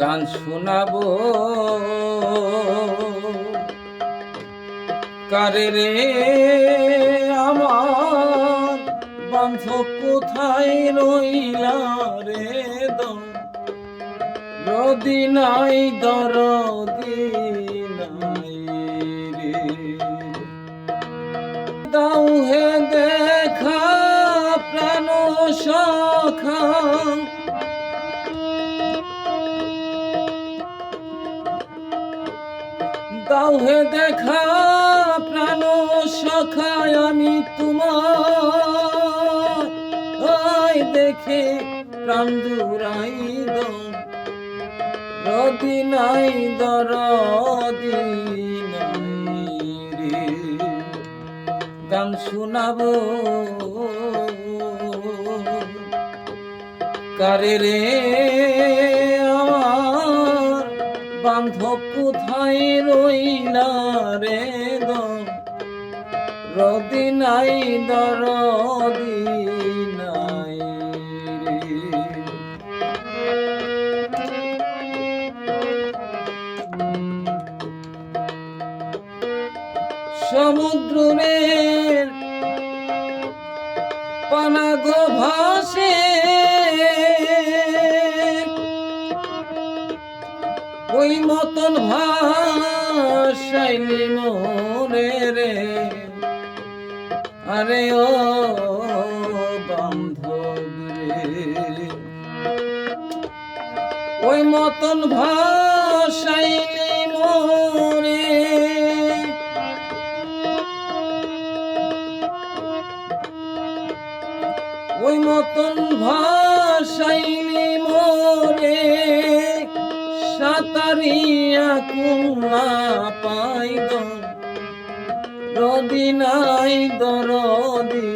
গান শোনাবো। কারে রে আমার বান্ধব কোথায় রইলা রে রদি নাই, দরদি নাই রে। দেখা প্রাণ সখা দাও দেখা প্রাণ সখায় আমি তোমার। আয় দেখে প্রাণ দুরাই রদি নাই দরদি রে। গান শোনাবো, কারে রে? বান্ধব কোথায় রইলা রে দম রদি নাই দরদি নাই রে। সমুদ্রের পানাগ ভাসে ওই মতন ভাসাইলি মনে রে। আরে ও ওই মতন ভাসাইলি মরে ওই মতন ভাসাইলি মোরে সাতারিয়া কুলা পাই রদি নাই দরদি।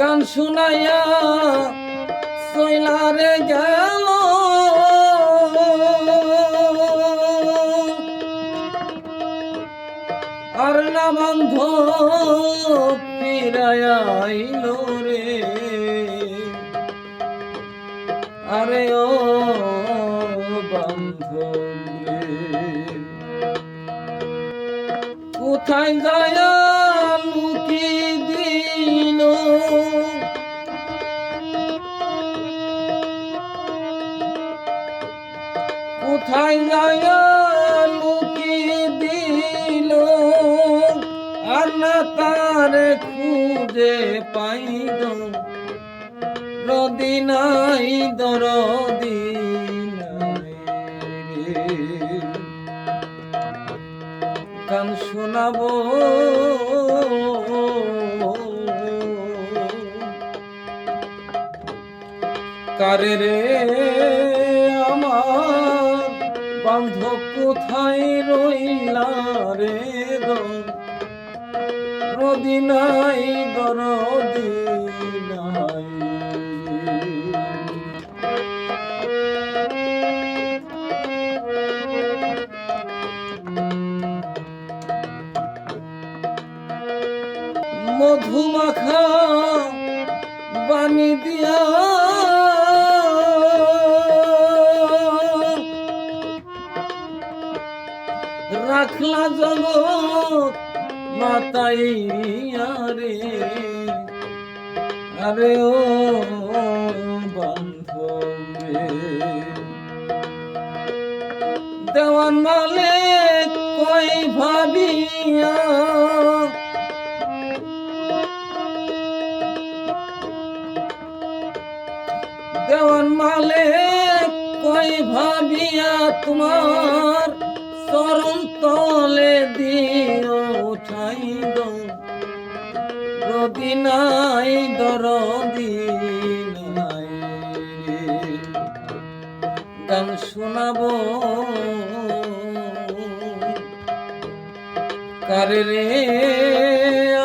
গান শুনাইয়া সইলারে গেল আর না বন্ধ পিরাইল রে। আরে ও বন্ধ রে কোথায় যায় না তার খুঁজে পাইল রদি নাই, দরদি। গান শোনাবো। কারে রে আমার বান্ধব কোথায় রইলা রে রদি নাই দরদি নাই মধুমাখা বাণী দিয়া রাখলা জগৎ আরে। ও বান্ধব। দেওয়ান মালে কই ভাবিয়া? দেওয়ান মালে কই ভাবিয়া তোমার চরণ তলে দিও রদি নাই দরদি নাই। গান শোনাবো কারে রে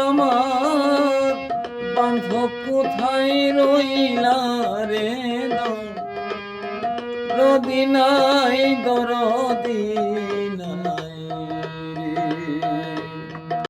আমার বান্ধব কোথায় রইলা রে নাই দরদি